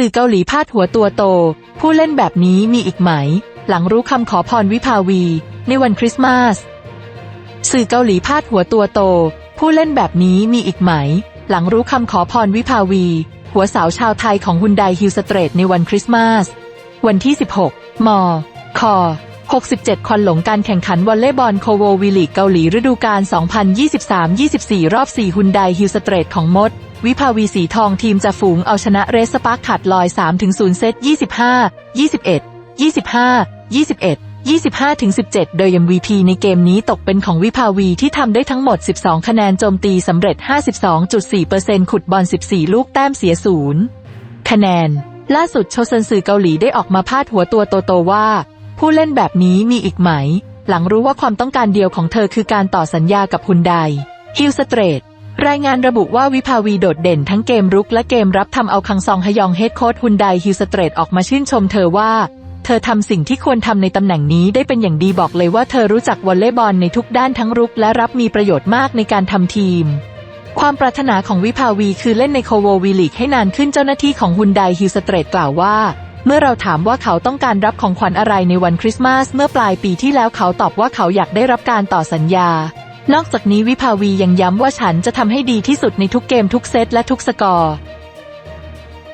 สื่อเกาหลีพาดหัวตัวโต ผู้เล่นแบบนี้มีอีกไหม หลังรู้คำขอพรวิภาวี ในวันคริสต์มาส สื่อเกาหลีพาดหัวตัวโต ผู้เล่นแบบนี้มีอีกไหม หลังรู้คำขอพรวิภาวี หัวสาวชาวไทยของฮุนไดฮิลสเตรทในวันคริสต์มาส วันที่ 16 ม ค 67 คนหลงการแข่งขันวอลเลย์บอลโคโววิลีกเกาหลีฤดูกาล 2023-24 รอบ 4 ฮุนไดฮิลสเตรทของมด วิภาวีสีทองทีมจะฝูงเอาชนะเรสปาร์คขาดลอย 3-0 เซต 25 21 25 21 25-17 โดย MVP ในเกมนี้ตกเป็นของวิภาวีที่ทำได้ทั้งหมด 12 คะแนนโจมตีสำเร็จ 52.4%ขุดบอล 14 ลูกแต้มเสียศูนย์คะแนน ล่าสุดโชเซนสื่อเกาหลีได้ออกมาพาดหัวตัวโตๆว่า ผู้เล่นแบบนี้มีอีกไหม หลังรู้ว่าความต้องการเดียวของเธอคือการต่อสัญญากับฮุนไดฮิลสเตรทรายงานระบุว่าวิภาวีโดดเด่นทั้งเกมรุกและเกมรับทำเอาคังซองฮยองเฮดโค้ชฮุนไดฮิลสเตรทออกมาชื่นชมเธอว่า เธอทำสิ่งที่ควรทำในตำแหน่งนี้ได้เป็นอย่างดีบอกเลยว่าเธอรู้จักวอลเลย์บอลในทุกด้านทั้งรุกและรับมีประโยชน์มากในการทำทีมความปรารถนาของวิภาวีคือเล่นในโคโววีลีกให้นานขึ้นเจ้าหน้าที่ของฮุนไดฮิลสเตรทกล่าวว่า เมื่อเราถามว่าเขาต้องการรับของขวัญอะไรในวันคริสต์มาสเมื่อปลายปีที่แล้วเขาตอบว่าเขาอยากได้รับการต่อสัญญา นอกจากนี้วิภาวียังย้ำว่าฉันจะทำให้ดีที่สุดในทุกเกมทุกเซตและทุกสกอร์